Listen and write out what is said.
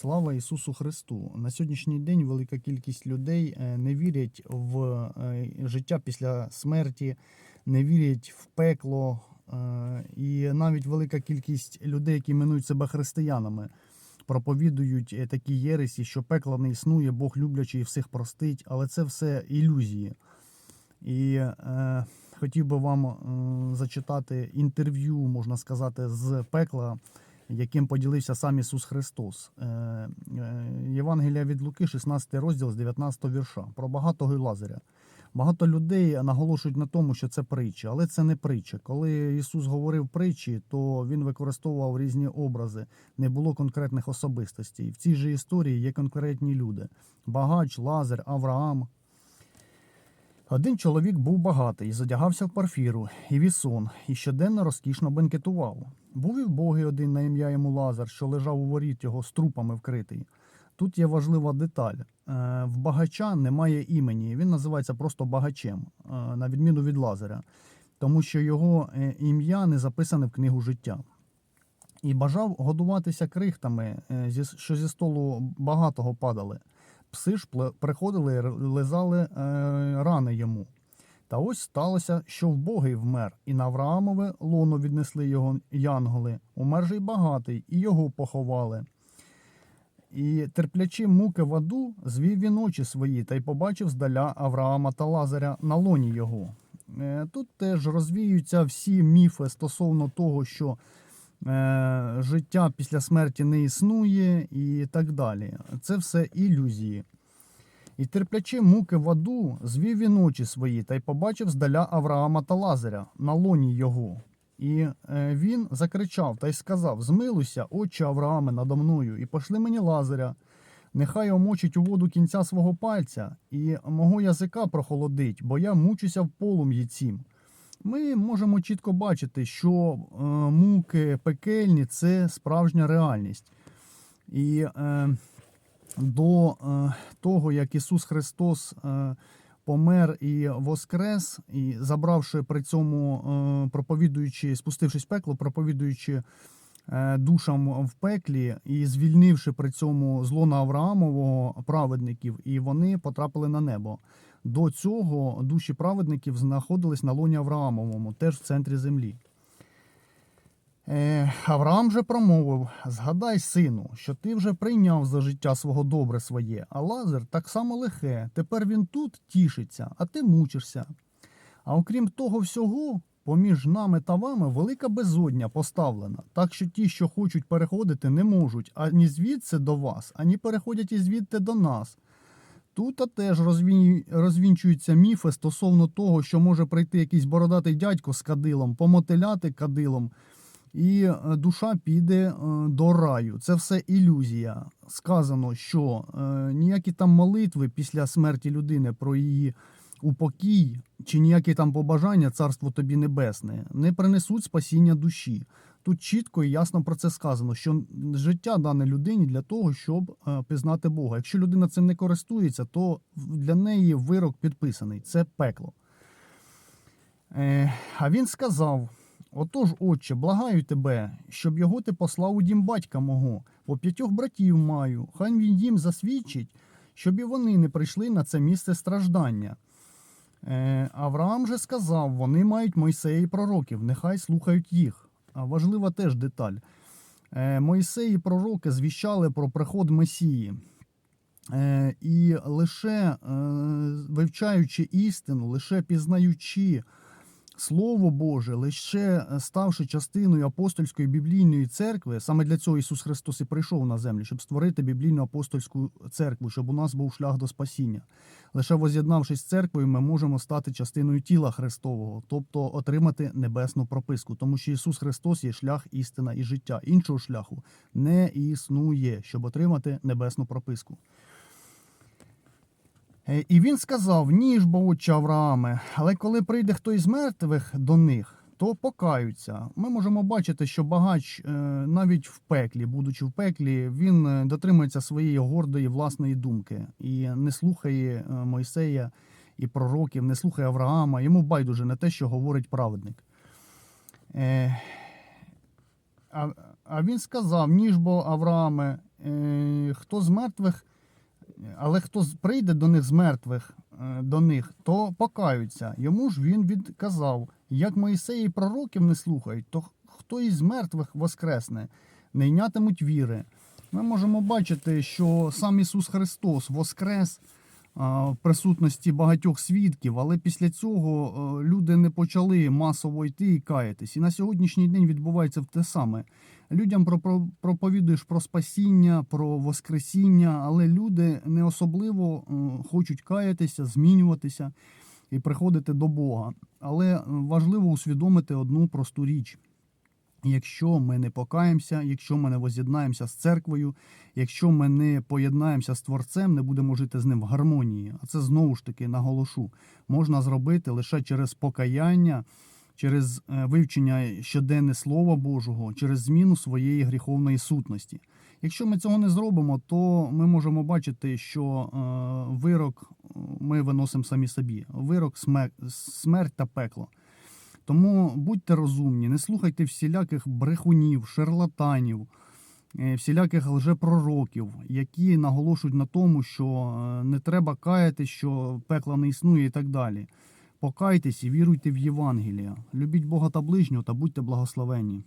Слава Ісусу Христу! На сьогоднішній день велика кількість людей е, не вірять в е, життя після смерті, не вірять в пекло. е, І навіть велика кількість людей, які іменують себе християнами, проповідують такі єресі, що пекла не існує, Бог люблячий всіх простить, але це все ілюзії. І хотів би вам зачитати інтерв'ю, можна сказати, з пекла, яким поділився сам Ісус Христос. Е, е, Євангелія від Луки, 16 розділ з 19 вірша, про багатого і Лазаря. Багато людей наголошують на тому, що це притча, але це не притча. Коли Ісус говорив притчі, то Він використовував різні образи, не було конкретних особистостей. В цій же історії є конкретні люди: багач, Лазар, Авраам, один чоловік був багатий, задягався в парфіру і вісон, і щоденно розкішно бенкетував. Був і вбогий один на ім'я йому Лазар, що лежав у воріт його з трупами вкритий. Тут є важлива деталь. Е, В багача немає імені, він називається просто багачем, е, на відміну від Лазаря, тому що його е, ім'я не записане в книгу життя. І бажав годуватися крихтами, що зі столу багатого падали. Пси ж приходили лизали рани йому. Та ось сталося, що вбогий вмер, і на Авраамове лоно віднесли його янголи. Умер же й багатий, і його поховали. І терплячи муки в аду, звів він очі свої та й побачив здаля Авраама та Лазаря на лоні його. Е, Тут теж розвіюються всі міфи стосовно того, що е, життя після смерті не існує і так далі. Це все ілюзії. І терплячи муки в аду, звів він очі свої та й побачив здаля Авраама та Лазаря на лоні його. І е, він закричав та й сказав: Змилуйся, отче Аврааме, надо мною, і пошли мені Лазаря. Нехай омочить у воду кінця свого пальця, і мого язика прохолодить, бо я мучуся в полум'ї цім. Ми можемо чітко бачити, що е, муки пекельні це справжня реальність. І е, до е, того, як Ісус Христос е, помер і воскрес, і забравши при цьому, е, проповідуючи, спустившись в пекло, проповідуючи душам в пеклі і звільнивши при цьому з лона Авраамового праведників, і вони потрапили на небо. До цього душі праведників знаходились на лоні Авраамовому, теж в центрі землі. Е, Авраам же промовив: Згадай, сину, що ти вже прийняв за життя свого добре своє, а Лазар так само лихе. Тепер він тут тішиться, а ти мучишся. А окрім того всього, поміж нами та вами велика безодня поставлена, так що ті, що хочуть переходити, не можуть ані звідси до вас, ані переходять і звідти до нас. Тут теж розвінчуються міфи стосовно того, що може прийти якийсь бородатий дядько з кадилом, помотиляти кадилом, і е, душа піде е, до раю. Це все ілюзія. Сказано, що е, ніякі там молитви після смерті людини про її упокій, чи ніякі там побажання, царство тобі небесне, не принесуть спасіння душі. Тут чітко і ясно про це сказано, що життя дане людині для того, щоб пізнати Бога. Якщо людина цим не користується, то для неї вирок підписаний це пекло. А він сказав: Отож, отче, благаю тебе, щоб його ти послав у дім батька мого, по п'ятьох братів маю, хай він їм засвідчить, щоб і вони не прийшли на це місце страждання. Е, Авраам же сказав: вони мають Мойсея і пророків, нехай слухають їх. А важлива теж деталь. Е, Мойсей пророки звіщали про приход Месії. Е, І лише е, вивчаючи істину, лише пізнаючи Слово Боже, лише е, ставши частиною апостольської біблійної церкви, саме для цього Ісус Христос і прийшов на землю, щоб створити біблійну апостольську церкву, щоб у нас був шлях до спасіння. Лише воз'єднавшись з церквою, ми можемо стати частиною тіла Христового, тобто отримати небесну прописку, тому що Ісус Христос є шлях, істина і життя. Іншого шляху не існує, щоб отримати небесну прописку. Е, І він сказав: Ні ж, бо отче Аврааме, але коли прийде хто із мертвих до них, то покаються. Ми можемо бачити, що багач е, навіть в пеклі, будучи в пеклі, він е, дотримується своєї гордої власної думки і не слухає Мойсея і пророків, не слухає Авраама. Йому байдуже не те, що говорить праведник. А, він сказав: Ніж бо Аврааме, хто з мертвих, але хто прийде до них з мертвих, е, до них, то покаються. Йому ж він відказав, як Моїсеї пророків не слухають, то хто із мертвих воскресне, не йнятимуть віри. Ми можемо бачити, що сам Ісус Христос воскрес в присутності багатьох свідків, але після цього е, люди не почали масово йти і каятись. І на сьогоднішній день відбувається те саме. Людям про- про- проповідуєш про спасіння, про воскресіння, але люди не особливо е, хочуть каятися, змінюватися і приходити до Бога. Але важливо усвідомити одну просту річ. Якщо ми не покаємося, якщо ми не воз'єднаємося з церквою, якщо ми не поєднаємося з Творцем, не будемо жити з ним в гармонії, а це знову ж таки наголошу, можна зробити лише через покаяння, через е, вивчення щоденне Слова Божого, через зміну своєї гріховної сутності. Якщо ми цього не зробимо, то ми можемо бачити, що е, вирок е, ми виносимо самі собі. Вирок смер- смерть та пекло. Тому будьте розумні, не слухайте всіляких брехунів, шарлатанів, е, всіляких лжепророків, які наголошують на тому, що е, не треба каяти, що пекла не існує і так далі. Покайтесь і віруйте в Євангелія. Любіть Бога та ближнього та будьте благословенні.